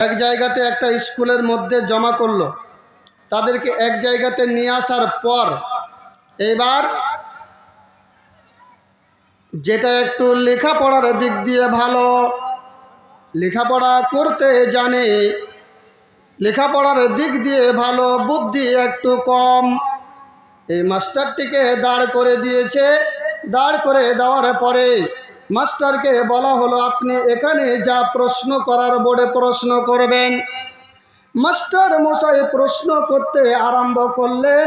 এক জায়গাতে একটা স্কুলের মধ্যে জমা করল। তাদেরকে এক জায়গাতে নিয়ে আসার পর এবার যেটা একটু লেখাপড়ার দিক দিয়ে ভালো, লেখাপড়া করতে জানে, লেখাপড়ার দিক দিয়ে ভালো, বুদ্ধি একটু কম, এই মাস্টারটিকে দাঁড় করে দিয়েছে। দাঁড় করে দেওয়ার পরে মাস্টারকে বলা হলো, আপনি এখানে যা প্রশ্ন করার বোর্ডে প্রশ্ন করবেন। মাস্টার মশাই প্রশ্ন করতে আরম্ভ করলেন,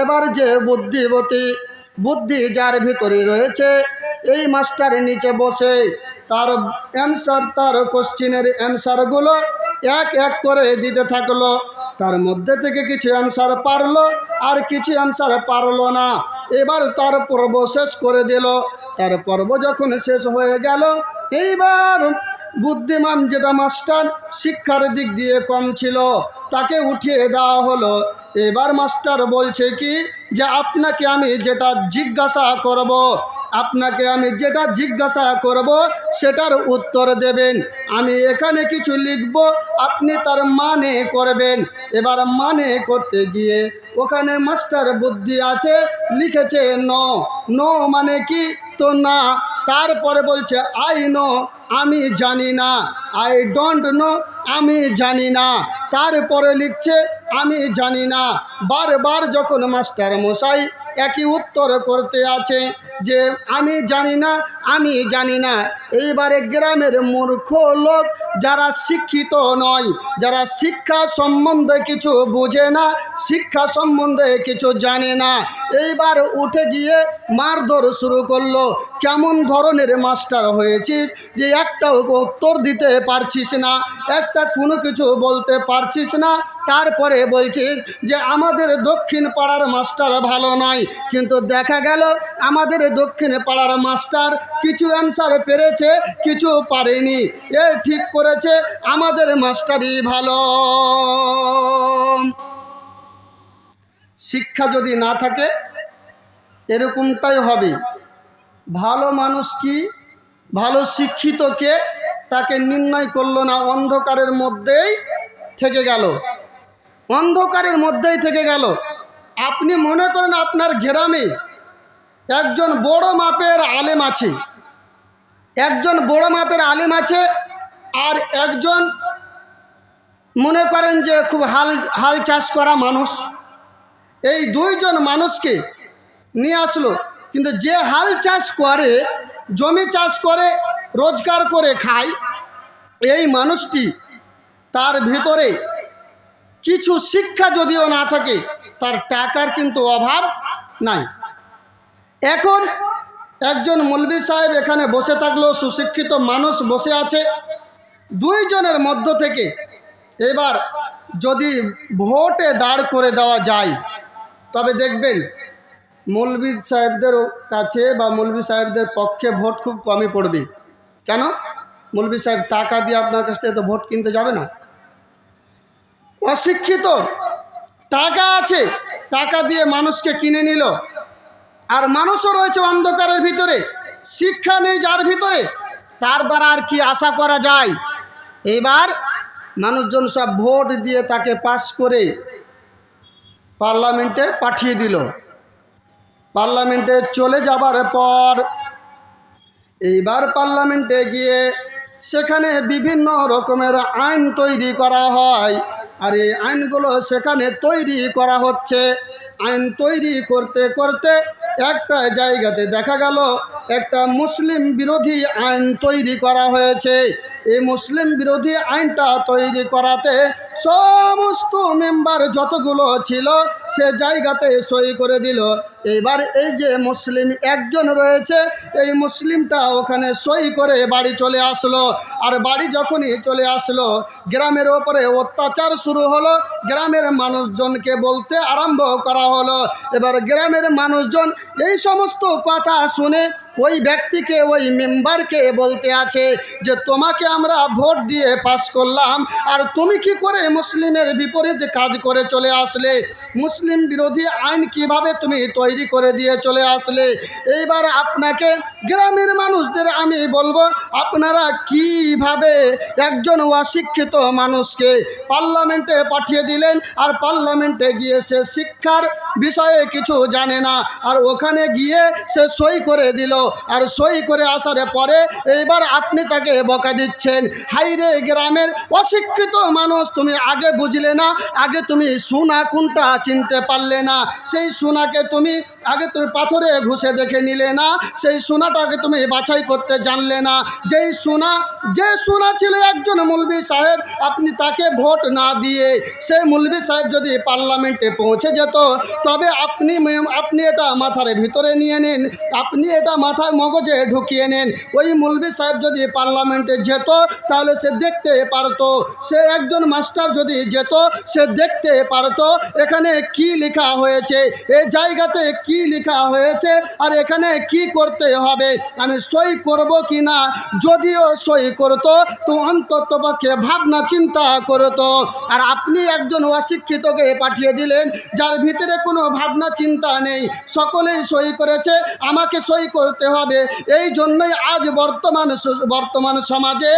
এবার যে বুদ্ধিবতী, বুদ্ধি যার ভিতরে রয়েছে, এই মাস্টার নিচে বসে, তার অ্যান্সার তার কোশ্চিনের অ্যান্সারগুলো এক এক করে দিতে থাকল। তার মধ্যে থেকে কিছু অ্যান্সার পারল, আর কিছু অ্যান্সার পারল না। এবার তার পর্ব শেষ করে দিল। তার পর্ব যখন শেষ হয়ে গেল, এইবার বুদ্ধিমান যেটা মাস্টার শিক্ষার দিক দিয়ে কম ছিল, তাকে উঠিয়ে দেওয়া হলো। এবার মাস্টার বলছে কি, যে আপনাকে আমি যেটা জিজ্ঞাসা করব। আপনাকে আমি যেটা জিজ্ঞাসা করব, সেটার উত্তর দেবেন। আমি এখানে কিছু লিখব, আপনি তার মানে করবেন। এবার মানে করতে গিয়ে ওখানে মাস্টার বুদ্ধি আছে, লিখেছে ন। ন মানে কি? তো না, তারপরে বলছে, আই নো, আমি জানি না। আই ডোন্ট নো, আমি জানি না। তারপরে লিখছে, আমি জানি না। বারবার যখন মাস্টার মশাই একই উত্তর করতে আছে যে আমি জানি না, আমি জানি না। এইবারে গ্রামের মূর্খ লোক যারা শিক্ষিত নয়, যারা শিক্ষা সম্বন্ধে কিছু বোঝে না, শিক্ষা সম্বন্ধে কিছু জানে না, এইবার উঠে গিয়ে মারধর শুরু করল। কেমন ধরনের মাস্টার হয়েছিস যে একটাও উত্তর দিতে পারছিস না, একটা কোনো কিছু বলতে পারছিস না, তারপরে বলছিস যে আমাদের দক্ষিণ পাড়ার মাস্টার ভালো নয়। কিন্তু দেখা গেল আমাদের দক্ষিণ পাড়ার মাস্টার কিছু অ্যান্সার পেরেছে, কিছু পারেনি। এ ঠিক করেছে, আমাদের মাস্টারই ভালো। শিক্ষা যদি না থাকে, এরকমটাই হবে। ভালো মানুষ কি? ভালো শিক্ষিত কে? তাকে নির্ণয় করল না, অন্ধকারের মধ্যেই থেকে গেল। অন্ধকারের মধ্যেই থেকে গেল। আপনি মনে করেন আপনার গ্রামে একজন বড় মাপের আলেম আছে। একজন বড় মাপের আলেম আছে আর একজন মনে করেন যে খুব হাল হাল চাষ করা মানুষ। এই দুইজন মানুষকে নিয়ে আসলো, কিন্তু যে হাল চাষ করে, জমি চাষ করে, রোজগার করে খায়, এই মানুষটি তার ভিতরে কিছু শিক্ষা যদিও না থাকে, তার টাকার কিন্তু অভাব নাই। এখন একজন মৌলবি সাহেব এখানে বসে থাকল, সুশিক্ষিত মানুষ বসে আছে। দুইজনের মধ্য থেকে এবার যদি ভোটে দাঁড় করে দেওয়া যায়, তবে দেখবেন মৌলবি সাহেবদের কাছে বা মৌলবি সাহেবদের পক্ষে ভোট খুব কমই পড়বে। কেন? মৌলবি সাহেব টাকা দিয়ে আপনার কাছ থেকে তো ভোট কিনতে যাবে না। অশিক্ষিত, টাকা আছে, টাকা দিয়ে মানুষকে কিনে নিল। আর মানুষও রয়েছে অন্ধকারের ভিতরে। শিক্ষা নেই যার ভিতরে। তার দ্বারা আর কি আশা করা যায়? এবার মানুষজন সব ভোট দিয়ে তাকে পাস করে পার্লামেন্টে পাঠিয়ে দিল। পার্লামেন্টে চলে যাবার পর এইবার পার্লামেন্টে গিয়ে সেখানে বিভিন্ন রকমের আইন তৈরি করা হয়। আর এই আইনগুলো সেখানে তৈরি করা হচ্ছে। আইন তৈরি করতে করতে একটা জায়গাতে দেখা গেল, একটা মুসলিম বিরোধী আইন তৈরি করা হয়েছে। এই মুসলিম বিরোধী আইনটা তৈরি করাতে সমস্ত মেম্বার যতগুলো ছিল, সে জায়গাতে সই করে দিল। এবার এই যে মুসলিম একজন রয়েছে, এই মুসলিমটা ওখানে সই করে বাড়ি চলে আসলো। আর বাড়ি যখনই চলে আসলো, গ্রামের ওপরে অত্যাচার শুরু হলো। গ্রামের মানুষজনকে বলতে আরম্ভ করা হলো। এবার গ্রামের মানুষজন এই সমস্ত কথা শুনে ওই ব্যক্তিকে, ওই মেম্বারকে বলতে আছে যে, তোমাকে আমরা ভোট দিয়ে পাস করলাম। আর তুমি কি করে মুসলিমের বিপরীতে কাজ করে চলে আসলে? মুসলিম বিরোধী আইন কীভাবে তুমি তৈরি করে দিয়ে চলে আসলে? এইবার আপনাকে গ্রামের মানুষদের আমি বলব, আপনারা কীভাবে একজন অশিক্ষিত মানুষকে পার্লামেন্টে পাঠিয়ে দিলেন আর পার্লামেন্টে গিয়ে সে শিক্ষার বিষয়ে কিছু জানে না, আর ওখানে গিয়ে সে সই করে দিল। আর সই করে আসার পরে এইবার আপনি তাকে বকা দিচ্ছেন। হাইরে গ্রামের অশিক্ষিত মানুষ, তুমি আগে বুঝলে না, আগে তুমি সোনা কোনটা চিনতে পারলে না। সেই সোনাকে তুমি আগে তুমি পাথরে ঘুষে দেখে নিলে না, সেই সোনাটাকে তুমি বাছাই করতে জানলে না। যেই সোনা, যে সোনা ছিল একজন মুলবি সাহেব, আপনি তাকে ভোট না দিয়ে সেই মুলবি সাহেব যদি পার্লামেন্টে পৌঁছে যেত, তবে আপনি আপনি এটা মাথার ভিতরে নিয়ে নিন, আপনি এটা মাথায় মগজে ঢুকিয়ে নেন। ওই মুলবি সাহেব যদি পার্লামেন্টে যেত তাহলে সে দেখতে পারতো। সে একজন মাস্টার যদি যেত, সে দেখতে পারতো এখানে কি লেখা হয়েছে এই জায়গাতে কি লেখা হয়েছে, আর এখানে কি করতে হবে, আমি সই করব কি না যদিও সই করতো, তো অন্তত পক্ষে ভাবনা চিন্তা করতো। আর আপনি একজন অশিক্ষিতকে পাঠিয়ে দিলেন, যার ভিতরে কোনো ভাবনা চিন্তা নেই। সকলেই সই করেছে, আমাকে সই করতে হবে। এই জন্যই আজ বর্তমান বর্তমান সমাজে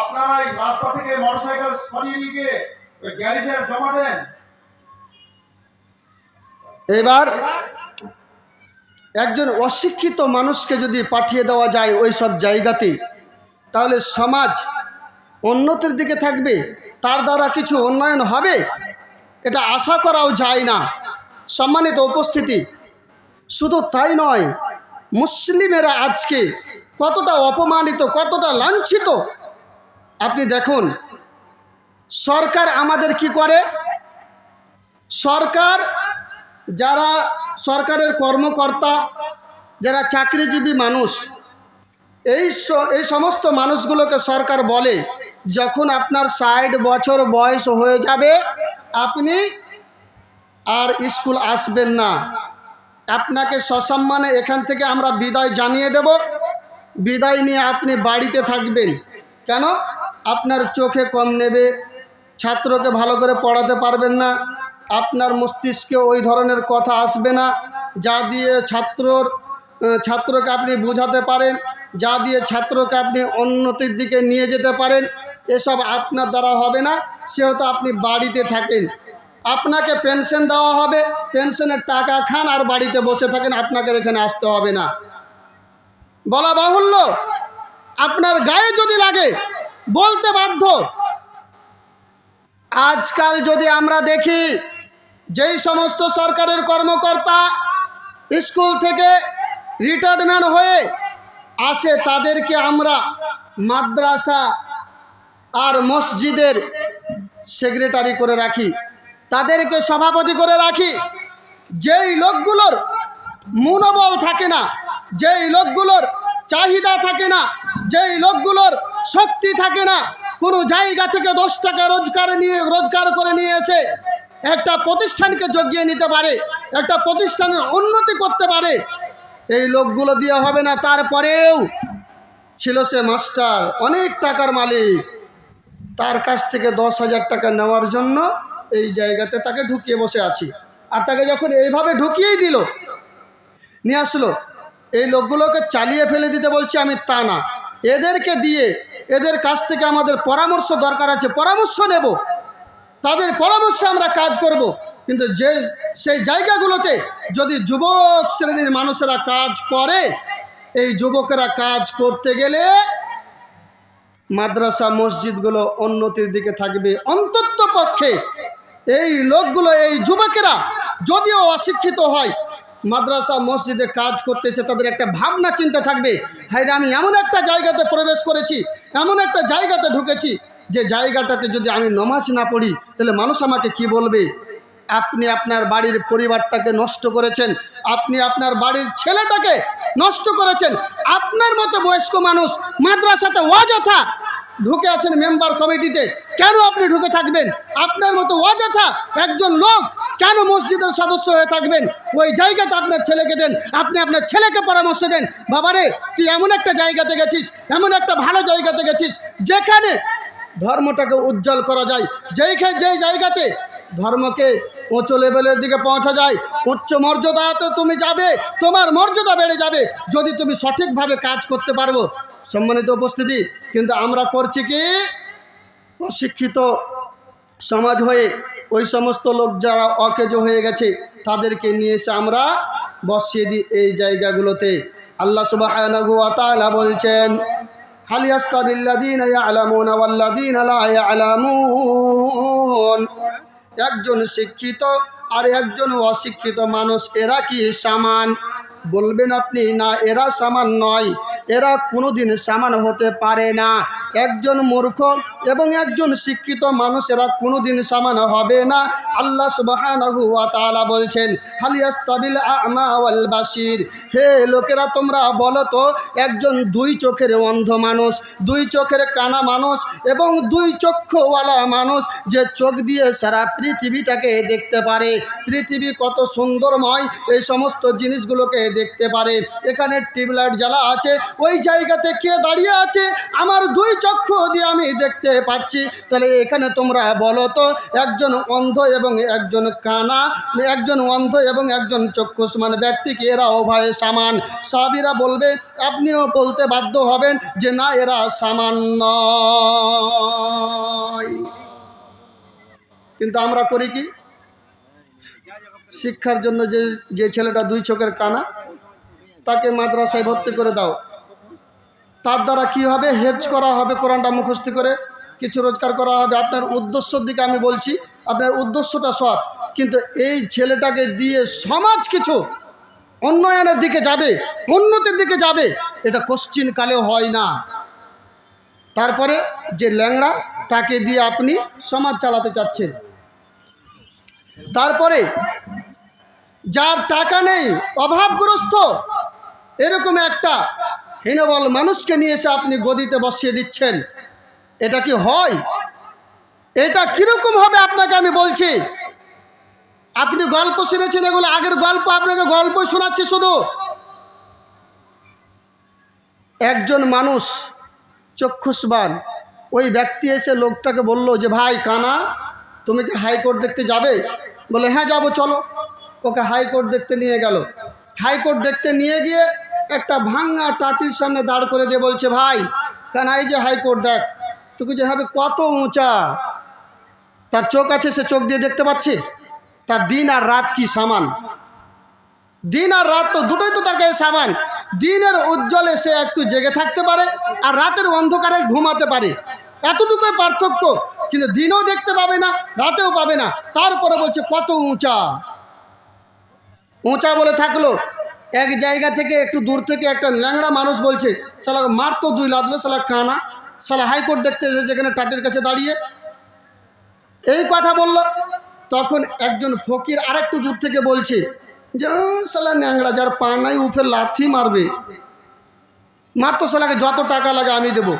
আপনারা এই রাস্তা থেকে মোটরসাইকেল সরিয়ে নিয়ে গিয়ে গ্যারেজে জমা দেন। এবার একজন অশিক্ষিত মানুষকে যদি পাঠিয়ে দেওয়া যায় ওই সব জায়গাতে, তাহলে সমাজ উন্নতির দিকে থাকবে, তার দ্বারা কিছু উন্নয়ন হবে? এটা আশা করাও যায় না। সম্মানিত উপস্থিতি, শুধু তাই নয়, মুসলিমেরা আজকে কতটা অপমানিত, কতটা লাঞ্ছিত আপনি দেখুন, সরকার আমাদের কি করে? সরকার যারা সরকারের কর্মকর্তা, যারা চাকরিজীবী মানুষ, এই এই সমস্ত মানুষগুলোকে সরকার বলে, যখন আপনার ষাট বছর বয়স হয়ে যাবে, আপনি আর স্কুল আসবেন না। আপনাকে সসম্মানে এখান থেকে আমরা বিদায় জানিয়ে দেব। বিদায় নিয়ে আপনি বাড়িতে থাকবেন। কেন? আপনার চোখে কম নেবে, ছাত্রকে ভালো করে পড়াতে পারবেন না, আপনার মস্তিষ্কে ওই ধরনের কথা আসবে না, যা দিয়ে ছাত্রর ছাত্রকে আপনি বোঝাতে পারেন, যা দিয়ে ছাত্রকে আপনি উন্নতির দিকে নিয়ে যেতে পারেন, এসব আপনার দ্বারা হবে না, সেহেতু আপনি বাড়িতে থাকেন। আপনাকে পেনশন দেওয়া হবে, পেনশনের টাকা খান আর বাড়িতে বসে থাকেন, আপনাকে এখানে আসতে হবে না। বলা বাহুল্য, আপনার গায়ে যদি লাগে বলতে বাধ্য। আজকাল যদি আমরা দেখি, যেই সমস্ত সরকারের কর্মকর্তা স্কুল থেকে রিটায়ারমেন্ট হয়ে আসে, তাদেরকে আমরা মাদ্রাসা আর মসজিদের সেক্রেটারি করে রাখি, তাদেরকে সভাপতি করে রাখি। যেই লোকগুলোর মনোবল থাকে না, যেই লোকগুলোর চাহিদা থাকে না, যেই লোকগুলোর শক্তি থাকে না। কোনো জায়গা থেকে দশ টাকা রোজগার নিয়ে, রোজগার করে নিয়ে এসে একটা প্রতিষ্ঠানকে জগিয়ে নিতে পারে, একটা প্রতিষ্ঠানের উন্নতি করতে পারে। এই লোকগুলো দিয়ে হবে না। তারপরেও ছিল সে মাস্টার, অনেক টাকার মালিক। তার কাছ থেকে দশ হাজার টাকা নেওয়ার জন্য এই জায়গাতে তাকে ঢুকিয়ে বসে আছি। আর তাকে যখন এইভাবে ঢুকিয়েই দিল, নিয়ে আসলো, এই লোকগুলোকে চালিয়ে ফেলে দিতে বলছি আমি তা না। এদেরকে দিয়ে এদের কাছ থেকে আমাদের পরামর্শ দরকার আছে, পরামর্শ নেব। তাদের পরামর্শে আমরা কাজ করব। কিন্তু যে, সেই জায়গাগুলোতে যদি যুবক শ্রেণির মানুষেরা কাজ করে, এই যুবকেরা কাজ করতে গেলে মাদ্রাসা, মসজিদগুলো উন্নতির দিকে থাকবে। অন্তত পক্ষে এই লোকগুলো, এই যুবকেরা যদিও অশিক্ষিত হয় মাদ্রাসা, মসজিদে কাজ করতে এসে তাদের একটা ভাবনা, চিন্তা থাকবে হাই আমি এমন একটা জায়গাতে প্রবেশ করেছি, এমন একটা জায়গাতে ঢুকেছি, যে জায়গাটাতে যদি আমি নমাজ না পড়ি, তাহলে মানুষ আমাকে কি বলবে? আপনি আপনার বাড়ির পরিবারটাকে নষ্ট করেছেন, আপনি আপনার বাড়ির ছেলেটাকে নষ্ট করেছেন, আপনার মতো বয়স্ক মানুষ মাদ্রাসাতে অযথা ঢুকে আছেন মেম্বার কমিটিতে কেন আপনি ঢুকে থাকবেন? আপনার মতো অযথা একজন লোক কেন মসজিদের সদস্য হয়ে থাকবেন? ওই জায়গাটা আপনার ছেলেকে দেন। আপনি আপনার ছেলেকে পরামর্শ দেন। বাবারে, তুই এমন একটা জায়গাতে গেছিস, এমন একটা ভালো জায়গাতে গেছিস, যেখানে ধর্মটাকে উজ্জ্বল করা যায়। যেইখানে যেই জায়গাতে ধর্মকে উঁচু লেভেলের দিকে পৌঁছা যায়, উচ্চ মর্যাদাতে তুমি যাবে, তোমার মর্যাদা বেড়ে যাবে। যদি তুমি সঠিকভাবে কাজ করতে পারব সম্মানিত উপস্থিতি, কিন্তু আমরা করছি কি? অশিক্ষিত সমাজ হয়ে ওই সমস্ত লোক যারা অকেজ হয়ে গেছে, তাদেরকে নিয়ে এসে আমরা বসিয়ে দিই এই জায়গাগুলোতে। আল্লাহ সুবাহ বলছেন একজন শিক্ষিত আর একজন অশিক্ষিত মানুষ, এরা কি সামান? বলবেন আপনি, না, এরা সামান নয়। এরা কোনোদিন সামান হতে পারে না। একজন মূর্খ এবং একজন শিক্ষিত মানুষ, এরা কোনোদিন সামান হবে না। আল্লাহ সুবহানাহু ওয়া বলছেন হালিয়াস্তাবিল আমা ওয়াল বাসির হে লোকেরা, তোমরা বলো তো, একজন দুই চোখের অন্ধ মানুষ, দুই চোখের কানা মানুষ এবং দুই চক্ষুওয়ালা মানুষ যে চোখ দিয়ে সারা পৃথিবীটাকে দেখতে পারে। পৃথিবী কত সুন্দরময়, এই সমস্ত জিনিসগুলোকে দেখতে পারে। এখানে টিউবলাইট জ্বালা আছে। ওই জায়গাতে কে দাঁড়িয়ে আছে? আমার দুই চক্ষু দিয়ে আমি দেখতে পাচ্ছি। তাহলে এখানে তোমরা বলো তো, একজন অন্ধ এবং একজন কানা, একজন অন্ধ এবং একজন চক্ষু চক্ষুষ্মান ব্যক্তিকে এরা উভয় সামান? সাবিরা বলবে, আপনিও বলতে বাধ্য হবেন যে না, এরা সামান্য কিন্তু আমরা করি কি? শিক্ষার জন্য যে যে ছেলেটা দুই চোখের কানা তাকে মাদ্রাসায় ভর্তি করে দাও। তার দ্বারা কি হবে? হেজ করা হবে কোরআনটা মুখস্থি করে। কিছু রোজগার করা হবে। আপনার উদ্দেশ্যর দিকে আমি বলছি, আপনার উদ্দেশ্যটা সৎ। কিন্তু এই ছেলেটাকে দিয়ে সমাজ কিছু উন্নয়নের দিকে যাবে, উন্নতির দিকে যাবে, এটা কোশ্চিন কালেও হয় না। তারপরে যে ল্যাংড়া, তাকে দিয়ে আপনি সমাজ চালাতে চাচ্ছেন। তারপরে যার টাকা নেই, অভাবগ্রস্ত এরকম একটা হীনবল মানুষকে নিয়ে এসে আপনি গদিতে বসিয়ে দিচ্ছেন, এটা কি হয়? এটা কীরকম হবে আপনাকে আমি বলছি? আপনি গল্প শুনেছেন এগুলো, আগের গল্প আপনাকে গল্প শোনাচ্ছি শুধু। একজন মানুষ চক্ষুষ্বান, ওই ব্যক্তি এসে লোকটাকে বলল যে, ভাই, কানা, তুমি কি হাইকোর্ট দেখতে যাবে? বলে হ্যাঁ যাব, চলো। ওকে হাইকোর্ট দেখতে নিয়ে গেল। হাইকোর্ট দেখতে নিয়ে গিয়ে একটা ভাঙা টাটির সামনে দাঁড় করে দিয়ে বলছে, ভাই, কেন এই যে হাইকোর্ট দেখ তুই যে হবে কত উঁচা। তার চোখ আছে, সে চোখ দিয়ে দেখতে পাচ্ছে। তার দিন আর রাত কি সামান? দিন আর রাত তো দুটোই তো তার কাছে সামান। দিনের উজ্জ্বলে সে একটু জেগে থাকতে পারে আর রাতের অন্ধকারে ঘুমাতে পারে। এতটুকুই পার্থক্য, কিন্তু দিনও দেখতে পাবে না, রাতেও পাবে না। তারপরে বলছে, কত উঁচা। উঁচা বলে থাকল এক জায়গা থেকে একটু দূর থেকে একটা ল্যাংড়া মানুষ বলছে সালা মার তো দুই লাদবে সালা কানা সালা হাইকোর্ট দেখতে এসে যেখানে টাটের কাছে দাঁড়িয়ে। এই কথা বলল। তখন একজন ফকির আরেকটু দূর থেকে বলছে যে "আহ, সালা ন্যাংড়া যার পা নাই উফে লাথি মারবে। মার তো সালাকে যত টাকা লাগে আমি দেব।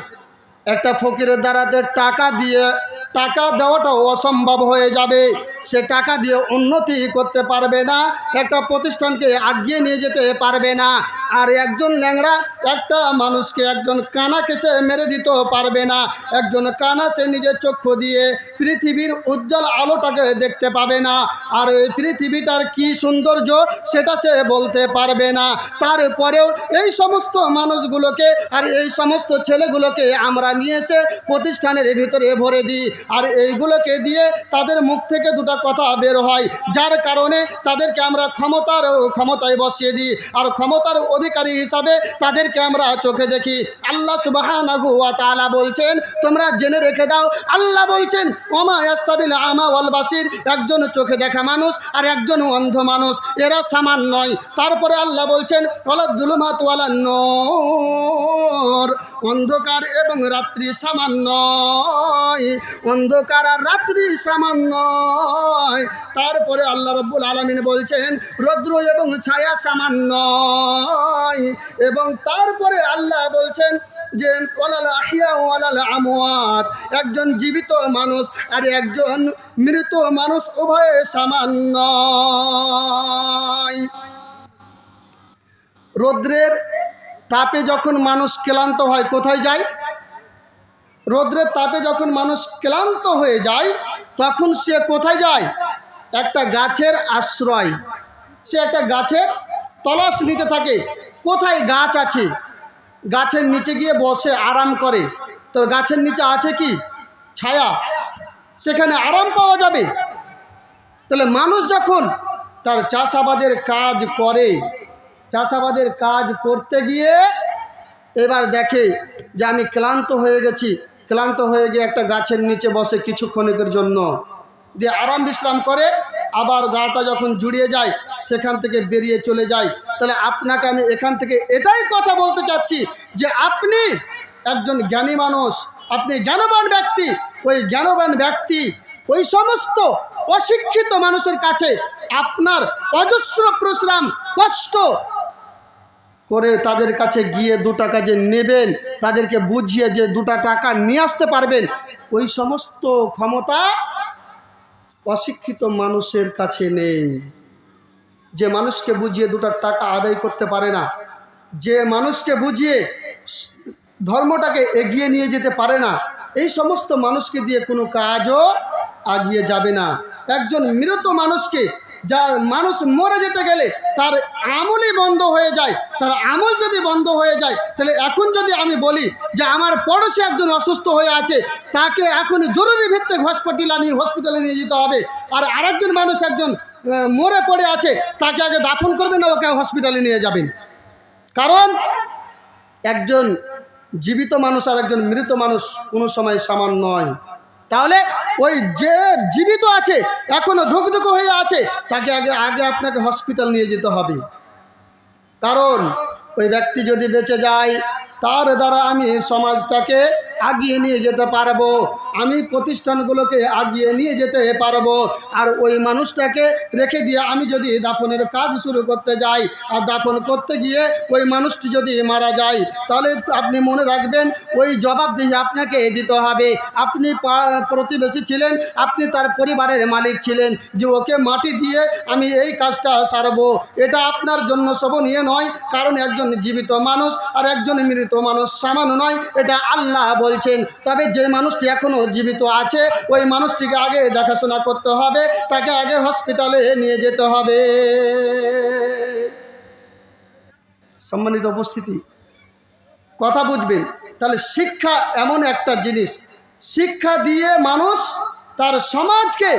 একটা ফকিরের দ্বারাতে টাকা দিয়ে টাকা দেওয়াটাও অসম্ভব হয়ে যাবে। সে টাকা দিয়ে উন্নতি করতে পারবে না, একটা প্রতিষ্ঠানকে আগিয়ে নিয়ে যেতে পারবে না। আর একজন ল্যাংড়া, একটা মানুষকে একজন কানাকে সে মেরে দিতেও পারবে না। একজন কানা সে নিজের চক্ষু দিয়ে পৃথিবীর উজ্জ্বল আলোটাকে দেখতে পাবে না। আর এই পৃথিবীটার কি সৌন্দর্য সেটা সে বলতে পারবে না। তারপরেও এই সমস্ত মানুষগুলোকে আর এই সমস্ত ছেলেগুলোকে আমরা নিয়ে এসে প্রতিষ্ঠানের ভিতরে ভরে দিই। আর এইগুলোকে দিয়ে তাদের মুখ থেকে দুটো কথা বের হয়। যার কারণে তাদেরকে আমরা ক্ষমতার ক্ষমতায় বসিয়ে দিই আর ক্ষমতার অধিকারী হিসাবে তাদেরকে আমরা চোখে দেখি। আল্লাহ সুবাহ তাআলা বলছেন, তোমরা জেনে রেখে দাও, আল্লাহ বলছেন, ওমা ইয়াস্তাবিল আমা ওয়াল বাসির একজন চোখে দেখা মানুষ আর একজন অন্ধ মানুষ। এরা সমান নয়। তারপরে আল্লাহ বলছেন ওয়ালা জুলুমাত ওয়ালা নূর অন্ধকার এবং রাত্রি সমান নয়। অন্ধকার আর রাত্রি সামান্য। তারপরে আল্লাহ রব্বুল আলমিন বলছেন, রৌদ্র এবং ছায়া সামান্য এবং তারপরে আল্লাহ বলছেন যে ওলাল আহিয়া ওয়ালাল আমওয়াত, একজন জীবিত মানুষ আর একজন মৃত মানুষ উভয়ে সামান্য রৌদ্রের তাপে যখন মানুষ ক্লান্ত হয়, কোথায় যায়? রৌদ্রের তাপে যখন মানুষ ক্লান্ত হয়ে যায়, তখন সে কোথায় যায়? একটা গাছের আশ্রয়। সে একটা গাছের তলাশ নিতে থাকে, কোথায় গাছ আছে? গাছের নিচে গিয়ে বসে আরাম করে। তো গাছের নিচে আছে কি? ছায়া। সেখানে আরাম পাওয়া যাবে। তাহলে মানুষ যখন তার চাষাবাদের কাজ করে, চাষাবাদের কাজ করতে গিয়ে এবার দেখে যে আমি ক্লান্ত হয়ে গেছি। ক্লান্ত হয়ে গিয়ে একটা গাছের নিচে বসে কিছুক্ষণের জন্য দিয়ে আরাম বিশ্রাম করে, আবার গাটা যখন জুড়িয়ে যায়, সেখান থেকে বেরিয়ে চলে যায়। তাহলে আপনাকে আমি এখান থেকে এটাই কথা বলতে চাচ্ছি যে আপনি একজন জ্ঞানী মানুষ, আপনি জ্ঞানবান ব্যক্তি, ওই জ্ঞানবান ব্যক্তি, ওই সমস্ত অশিক্ষিত মানুষের কাছে আপনার অজস্র প্রশ্রাম কষ্ট করে তাদের কাছে গিয়ে দু টাকা যে নেবেন, তাদেরকে বুঝিয়ে যে দুটা টাকা নিয়ে আসতে পারবেন, ওই সমস্ত ক্ষমতা অশিক্ষিত মানুষের কাছে নেই। যে মানুষকে বুঝিয়ে দুটো টাকা আদায় করতে পারে না, যে মানুষকে বুঝিয়ে ধর্মটাকে এগিয়ে নিয়ে যেতে পারে না, এই সমস্ত মানুষকে দিয়ে কোনো কাজও আগিয়ে যাবে না। একজন মৃত মানুষকে যা মানুষ মরে যেতে গেলে তার আমলই বন্ধ হয়ে যায়, তার আমল যদি বন্ধ হয়ে যায়, তাহলে এখন যদি আমি বলি যে আমার পড়োশি একজন অসুস্থ হয়ে আছে, তাকে এখন জরুরি ভিত্তিক হসপিটালে নিয়ে হসপিটালে নিয়ে যেতে হবে। আর আরেকজন মানুষ একজন মরে পড়ে আছে, তাকে আগে দাফন করবেন না ওকে হসপিটালে নিয়ে যাবেন। কারণ একজন জীবিত মানুষ আর একজন মৃত মানুষ কোনো সময় সমান নয়। তাহলে ওই যে জীবিত আছে, এখনও ধুকধুকু হয়ে আছে, তাকে আগে আগে আপনাকে হসপিটাল নিয়ে যেতে হবে। কারণ ওই ব্যক্তি যদি বেঁচে যায় তার দ্বারা আমি সমাজটাকে আগিয়ে নিয়ে যেতে পারব, আমি প্রতিষ্ঠানগুলোকে আগিয়ে নিয়ে যেতে পারব, আর ওই মানুষটাকে রেখে দিয়ে আমি যদি দাফনের কাজ শুরু করতে যাই, আর দাফন করতে গিয়ে ওই মানুষটি যদি মারা যায়, তাহলে আপনি মনে রাখবেন ওই জবাবদিহি আপনাকে দিতে হবে। আপনি প্রতিবেশী ছিলেন, আপনি তার পরিবারের মালিক ছিলেন যে ওকে মাটি দিয়ে আমি এই কাজটা সারবো। এটা আপনার জন্য শোভনীয় নয়, কারণ একজন জীবিত মানুষ আর একজন মৃত মানুষ সামান্য নয়, এটা আল্লাহ বলছেন। তবে যে মানুষটি এখনও জীবিত আছে, ওই মানুষটিকে আগে দেখাশোনা করতে হবে, তাকে আগে হসপিটালে নিয়ে যেতে হবে। সম্মানিত উপস্থিতি, কথা বুঝবেন। তাহলে শিক্ষা এমন একটা জিনিস। শিক্ষা দিয়ে মানুষ তার সমাজকে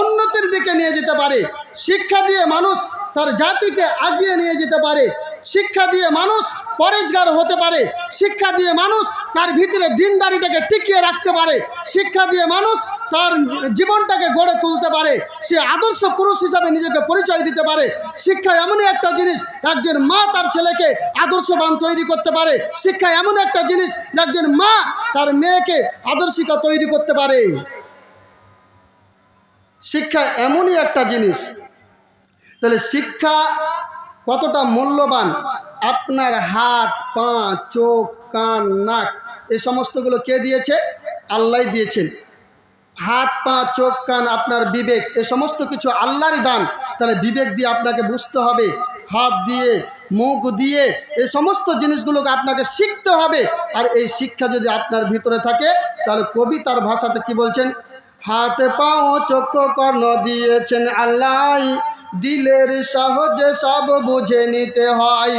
উন্নতির দিকে নিয়ে যেতে পারে। শিক্ষা দিয়ে মানুষ তার জাতিকে আগিয়ে নিয়ে যেতে পারে। শিক্ষা দিয়ে মানুষ পরেজগার হতে পারে। শিক্ষা দিয়ে মানুষ তার ভিতরে দিনদারিটাকে টিকিয়ে রাখতে পারে। শিক্ষা দিয়ে মানুষ তার জীবনটাকে গড়ে তুলতে পারে। সে আদর্শ পুরুষ হিসাবে নিজেকে পরিচয় দিতে পারে। শিক্ষা এমনই একটা জিনিস, একজন মা তার ছেলেকে আদর্শবান তৈরি করতে পারে। শিক্ষা এমন একটা জিনিস, একজন মা তার মেয়েকে আদর্শিকা তৈরি করতে পারে। শিক্ষা এমনই একটা জিনিস। তাহলে শিক্ষা কতটা মূল্যবান? আপনার হাত, পা, চোখ, কান, নাক এই সমস্তগুলো কে দিয়েছে? আল্লাহ দিয়েছেন। হাত, পা, চোখ, কান, আপনার বিবেক, এ সমস্ত কিছু আল্লাহরই দান। তাহলে বিবেক দিয়ে আপনাকে বুঝতে হবে। হাত দিয়ে, মুখ দিয়ে এই সমস্ত জিনিসগুলোকে আপনাকে শিখতে হবে। আর এই শিক্ষা যদি আপনার ভিতরে থাকে, তাহলে কবি তার ভাষাতে কি বলছেন? হাতে পাও চক্ষু কর্ণ দিয়েছেন আল্লাহ। দিলের সহজে সব বুঝে নিতে হয়।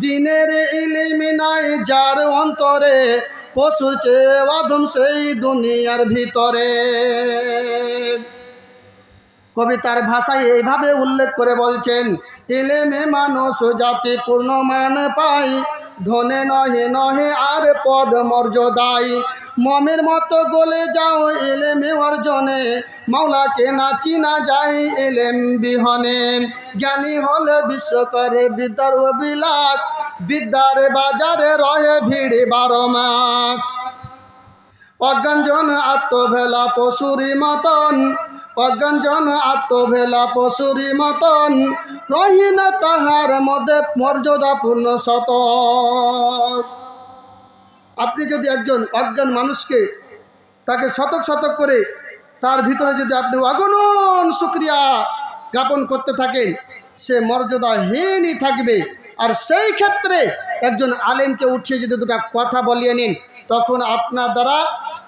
দিনের ইলিম নাই যার অন্তরে, পশুর চেয়ে অধম সেই দুনিয়ার ভিতরে। কবিতার ভাষায় এইভাবে উল্লেখ করে বলছেন, ইলেমে মানুষ জাতি পূর্ণ মান পাই ধনে নহে নহে আর পদ মর্যাদাই মমের মতো গলে যাও এলেমে অর্জনে। মাওলাকে না চিনা যায় এলেম বিহনে। জ্ঞানী হলে বিশ্ব করে বিদ্যার বিলাস বিদ্যার বাজারে রহে ভিড় বারো মাস। অজ্ঞানজন আত্মভেলা পশুরি মতন। অজ্ঞানজন আত্মভেলা পশুরি মতন। রহিন তাহার মধ্যে মর্যাদাপূর্ণ শত। আপনি যদি একজন অজ্ঞান মানুষকে তাকে শতক শতক করে তার ভিতরে যদি আপনি অগণন শুক্রিয়া জ্ঞাপন করতে থাকেন, সে মর্যাদাহীনই থাকবে। আর সেই ক্ষেত্রে একজন আলেমকে উঠিয়ে যদি দুটা কথা বলিয়ে নিন, তখন আপনার দ্বারা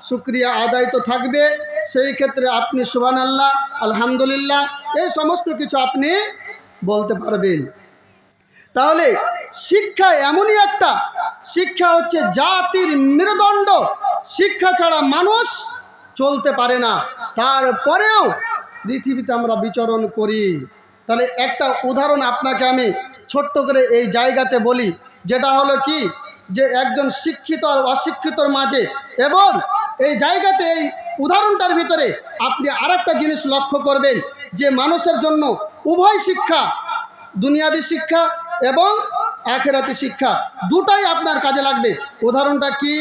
শুক্রিয়া আদায় তো থাকবে। সেই ক্ষেত্রে আপনি সুবান আল্লাহ আলহামদুলিল্লাহ, এই সমস্ত কিছু আপনি বলতে পারবেন। তাহলে শিক্ষা এমনই একটা, শিক্ষা হচ্ছে জাতির মেরুদণ্ড। শিক্ষা ছাড়া মানুষ চলতে পারে না। তারপরেও পৃথিবীতে আমরা বিচরণ করি। তাহলে একটা উদাহরণ আপনাকে আমি ছোট্ট করে এই জায়গাতে বলি, যেটা হলো কি? যে একজন শিক্ষিত আর অশিক্ষিতর মাঝে এবং এই জায়গাতে এই উদাহরণটার ভিতরে আপনি আরেকটা জিনিস লক্ষ্য করবেন, যে মানুষের জন্য উভয় শিক্ষা, দুনিয়াবী শিক্ষা এবং আখেরাতি শিক্ষা দুটাই আপনার কাজে লাগবে। উদাহরণটা কি?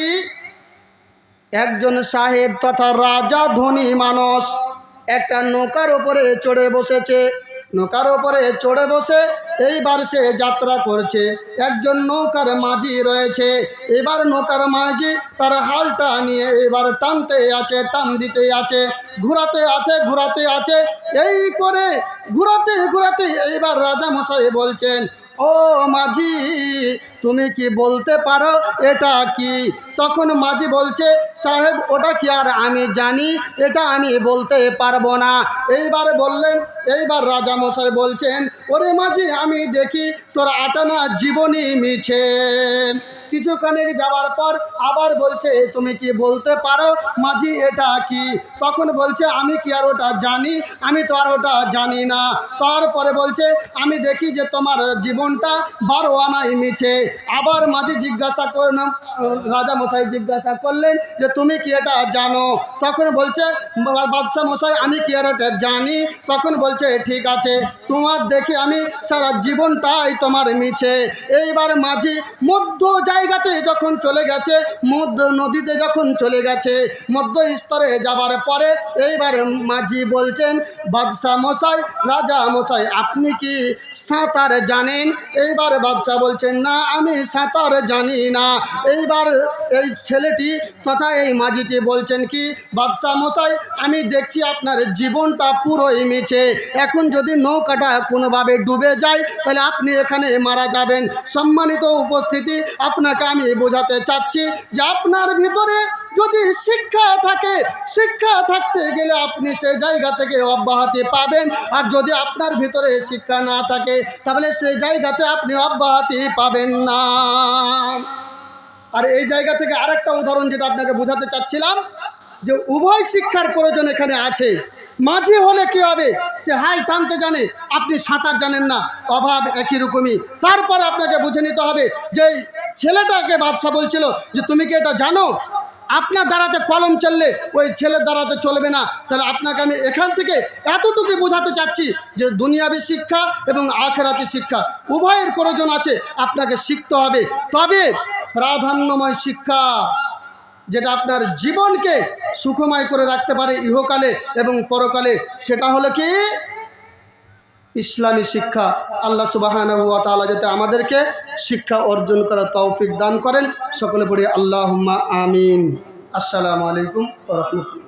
একজন সাহেব তথা রাজা ধনী মানুষ একটা নৌকার ওপরে চড়ে বসেছে। নৌকার ওপরে চড়ে বসে এইবার সে যাত্রা করছে। একজন নৌকার মাঝি রয়েছে। এবার নৌকার মাঝি তার হালটা নিয়ে এবার টানতে আছে, টান দিতে আছে, ঘুরাতে আছে ঘুরাতে আছে। এই করে ঘুরাতে ঘুরাতে এইবার রাজা মশাই বলছেন ও মাঝি, তুমি কি বলতে পারো এটা কি? তখন মাঝি বলছে, সাহেব, ওটা কি আর আমি জানি, এটা আমি বলতে পারব না। এইবার বললেন, এইবার রাজা মশাই বলছেন, ওরে মাঝি, আমি দেখি তোর আটানা জীবনী মিছে। কিছুখানি যাওয়ার পর আবার বলছে তুমি কি বলতে পারো? মাঝি, এটা কি? তখন বলছে, আমি কি আর ওটা জানি? আমি তো আর ওটা জানি না। তারপরে বলছে, আমি দেখি যে তোমার জীবনটা বারো আনাই মিছে। আবার মাঝি জিজ্ঞাসা করলাম, রাজা মশাই জিজ্ঞাসা করলেন যে, তুমি কি এটা জানো? তখন বলছে বাদশাহ মশাই, আমি কি আর এটা জানি? তখন বলছে, ঠিক আছে, তোমার দেখি আমি সারা জীবনটাই তোমার মিছে। এইবার মাঝি মধ্য জায়গাতে যখন চলে গেছে, মধ্য নদীতে যখন চলে গেছে, মধ্য স্তরে যাবার পরে এইবার মাঝি বলছেন বাদশাহ মশাই, রাজা মশাই, আপনি কি সাঁতার জানেন? এইবার বাদশাহ বলছেন, না, আমি সাঁতার জানি না। এইবার এই ছেলেটি তথা এই মাঝিটি বলছেন, কি বাদশাহ মশাই, আমি দেখছি আপনার জীবনটা পুরোই মিছে। এখন যদি নৌকাটা কোনোভাবে ডুবে যায়, তাহলে আপনি এখানে মারা যাবেন। সম্মানিত উপস্থিতি আপনাকে আমি বোঝাতে চাচ্ছি যে আপনার ভিতরে যদি শিক্ষা থাকে, শিক্ষা থাকতে গেলে আপনি সেই জায়গা থেকে অব্যাহতি পাবেন। আর যদি আপনার ভিতরে শিক্ষা না থাকে, তাহলে সেই জায়গাতে আপনি অব্যাহতি পাবেন না। আর এই জায়গা থেকে আরেকটা উদাহরণ যেটা আপনাকে বোঝাতে চাচ্ছিলাম, যে উভয় শিক্ষার প্রয়োজন এখানে আছে। মাঝি হলে কি হবে? সে হাল টানতে জানে, আপনি সাঁতার জানেন না, অভাব একই রকমই। তারপর আপনাকে বুঝে নিতে হবে যে ছেলেটাকে বাদশা বলছিল যে, তুমি কি এটা জানো? আপনার দ্বারাতে কলম চললে ওই ছেলের দ্বারাতে চলবে না। তাহলে আপনাকে আমি এখান থেকে এতটুকু বোঝাতে চাচ্ছি যে, দুনিয়াবি শিক্ষা এবং আখেরাতি শিক্ষা উভয়ের প্রয়োজন আছে, আপনাকে শিখতে হবে। তবে প্রাধান্যময় শিক্ষা, যেটা আপনার জীবনকে সুখময় করে রাখতে পারে ইহকালে এবং পরকালে, সেটা হলো কি? ইসলামী শিক্ষা। আল্লাহ সুবাহ যাতে আমাদেরকে শিক্ষা অর্জন করার তৌফিক দান করেন। সকলে পড়ি আল্লাহ আমিন। আসসালামু আলাইকুম রহমতুল্লাহ।